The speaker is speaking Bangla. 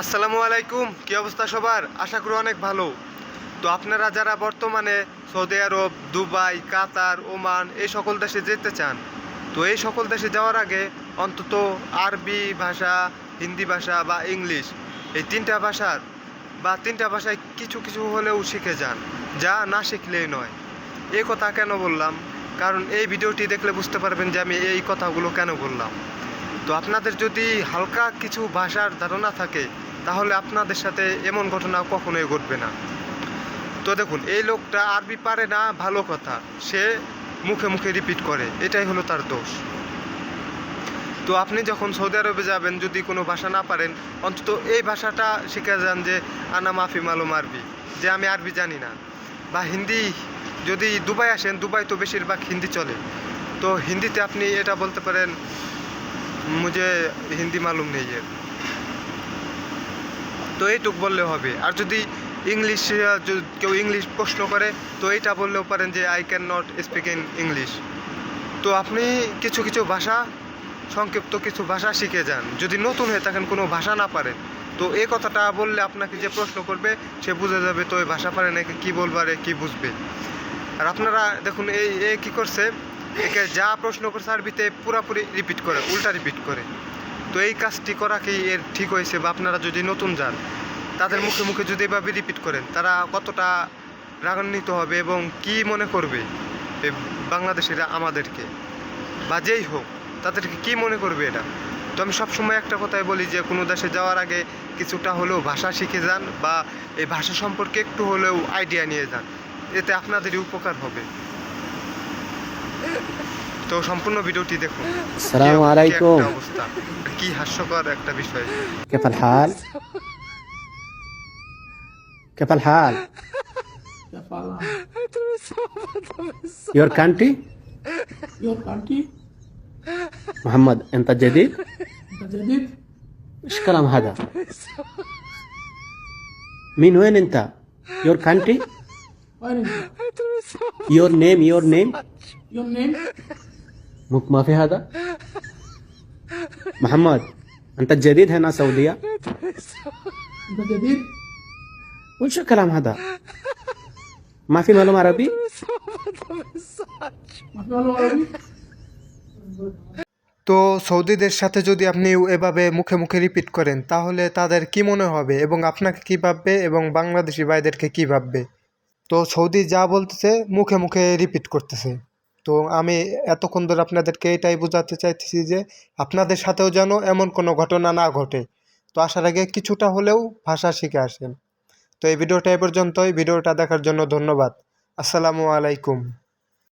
আসসালামু আলাইকুম, কি অবস্থা সবার? আশা করি অনেক ভালো। তো আপনারা যারা বর্তমানে Saudi Arab, Dubai, Qatar, Oman এই সকল দেশে যেতে চান, তো এই সকল দেশে যাওয়ার আগে অন্তত আরবি ভাষা, হিন্দি ভাষা বা ইংলিশ এই তিনটা ভাষার বা তিনটা ভাষায় কিছু কিছু হলেও শিখে যান, যা না শিখলেই নয়। এই কথা কেন বললাম? কারণ এই ভিডিওটি দেখলে বুঝতে পারবেন যে আমি এই কথাগুলো কেন বললাম। তো আপনাদের যদি হালকা কিছু ভাষার ধারণা থাকে, তাহলে আপনাদের সাথে এমন ঘটনা কখনোই ঘটবে না। তো দেখুন, এই লোকটা আরবি পারে না, ভালো কথা। সে মুখে মুখে রিপিট করে, এটাই হলো তার দোষ। তো আপনি যখন সৌদি আরবে যাবেন, যদি কোনো ভাষা না পারেন, অন্তত এই ভাষাটা শিখে যান যে, আনা মাফি মালুম আরবি যে আমি আরবি জানি না। বা হিন্দি, যদি দুবাই আসেন, দুবাই তো বেশিরভাগ হিন্দি চলে। তো হিন্দিতে আপনি এটা বলতে পারেন মুঝে হিন্দি মালুম নেই है। তো এইটুক বললে হবে আর যদি ইংলিশ কেউ ইংলিশ প্রশ্ন করে তো এইটা বললেও পারেন যে I can not speak in English তো আপনি কিছু কিছু ভাষা সংক্ষিপ্ত কিছু ভাষা শিখে যান যদি নতুন হয়ে থাকেন কোনো ভাষা না পারেন তো এই কথাটা বললে আপনাকে যে প্রশ্ন করবে সে বুঝে যাবে তো এই ভাষা পারে নাকি কী বলবারে কী বুঝবে আর আপনারা দেখুন এই এ কী করছে একে যা প্রশ্ন করছে আরবিতে পুরাপুরি রিপিট করে, উল্টা রিপিট করে। তো এই কাজটি করা কি এর ঠিক হয়েছে বা আপনারা যদি নতুন যান, তাদের মুখে মুখে যদি এভাবে রিপিট করেন, তারা কতটা রাগান্বিত হবে এবং কি মনে করবে বাংলাদেশিরা আমাদেরকে? বা যেই হোক, তাদেরকে কি মনে করবে এটা তো আমি সবসময় একটা কথাই বলি যে, কোনো দেশে যাওয়ার আগে কিছুটা হলেও ভাষা শিখে যান বা এই ভাষা সম্পর্কে একটু হলেও আইডিয়া নিয়ে যান। এতে আপনাদেরই উপকার হবে। তো সম্পূর্ণ ভিডিওটি দেখুন السلام কি- কি عليكم একটা অবস্থা কি হাস্যকর একটা বিষয় كيف الحال؟ كيف الحال؟ Your country? Your country محمد أنت جديد؟ انت جديد إيش كلام هذا؟ من وين أنت؟ Your country? وين انت Your name Your name your name مك ما في هذا؟ محمد أنت جديد هنا سعودية؟ انت جديد وش الكلام هذا؟ ما في معلومة عربي؟ ما في معلومة عربي তো সৌদিদের সাথে যদি আপনি এভাবে মুখে মুখে রিপিট করেন তাহলে তাদের কি মনে হবে এবং আপনাকে কি ভাববে এবং বাংলাদেশি ভাইদেরকে কি ভাববে তো সৌদি যা বলতেছে, মুখে মুখে রিপিট করতেছে। তো আমি এতক্ষণ ধরে আপনাদেরকে এটাই বোঝাতে চাইতেছি যে, আপনাদের সাথেও যেন এমন কোনো ঘটনা না ঘটে। তো আসার আগে কিছুটা হলেও ভাষা শিখে আসেন। তো এই ভিডিওটা এ পর্যন্তই। ভিডিওটা দেখার জন্য ধন্যবাদ। আসসালামু আলাইকুম।